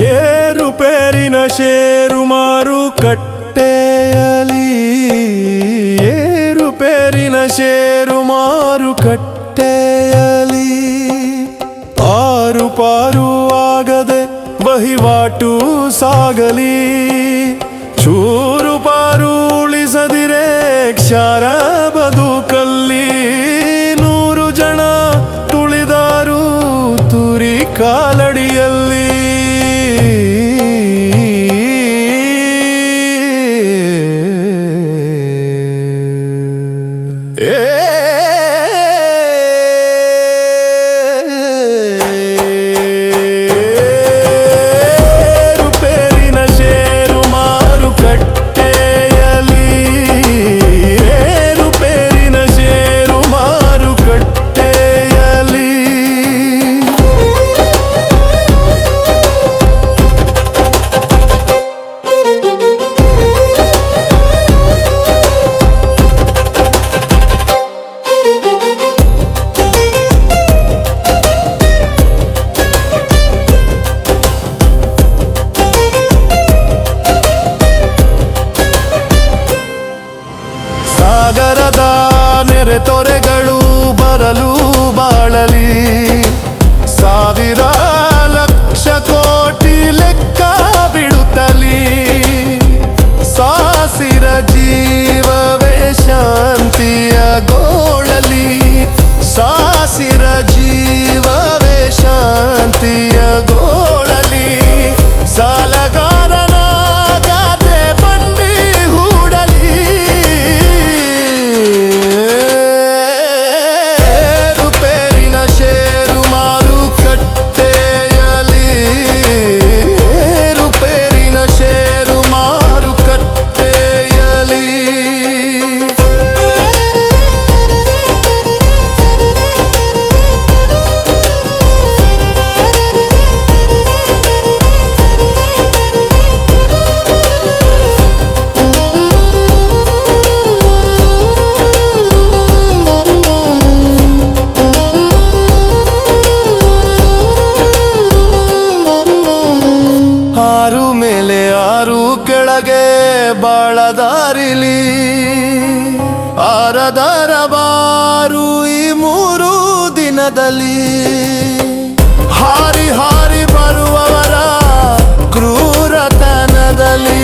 ಏರುಪೇರಿನ share ಮಾರುಕಟ್ಟೆಯಲಿ ಏರುಪೇರಿನ share ಮಾರುಕಟ್ಟೆಯಲಿ ಆರು ಪಾರು ಆಗದೆ ವಹಿವಾಟು ಸಾಗಲಿ. ಚೂರು ಪಾರು ಉಳಿಸದಿರೆ ಕ್ಷಾರ ಬದುಕಲ್ಲಿ. ನೂರು ಜನ ತುಳಿದಾರು ತುರಿ ಕಾಲಡಿಯಲ್ಲಿ. ನೆರೆ ತೊರೆಗಳು ಬರಲು ಬಾಳಲಿ. ಸಾವಿರ ಆರು ಮೇಲೆ ಆರು ಕೆಳಗೆ ಬಾಳದಾರಿಲಿ. ಆರದರ ಬಾರು ಈ ಮೂರು ದಿನದಲ್ಲಿ. ಹಾರಿ ಹಾರಿ ಬರುವವರ ಕ್ರೂರತನದಲ್ಲಿ.